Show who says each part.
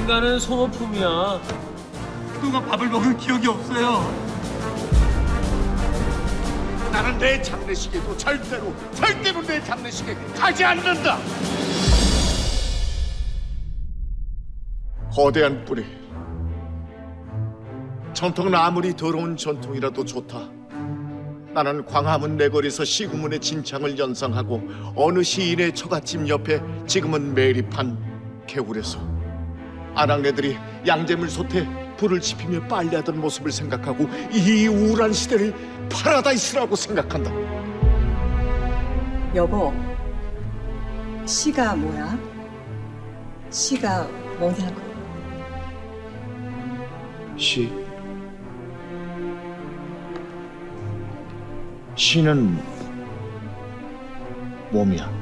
Speaker 1: 가는 소모품이야.
Speaker 2: 그동안 밥을 먹은 기억이 없어요.
Speaker 3: 나는 내 장례식에도 절대로 절대로 내 장례식에 가지 않는다. 거대한 뿌리. 전통은 아무리 더러운 전통이라도 좋다. 나는 광화문 내거리에서 시구문의 진창을 연상하고 어느 시인의 처갓집 옆에 지금은 매립한 개울에서 아낙네들이 양재물 솥에 불을 지피며 빨래하던 모습을 생각하고 이 우울한 시대를 파라다이스라고 생각한다.
Speaker 4: 여보, 시가 뭐야? 시가 뭐냐고.
Speaker 3: 시 시는 몸이야.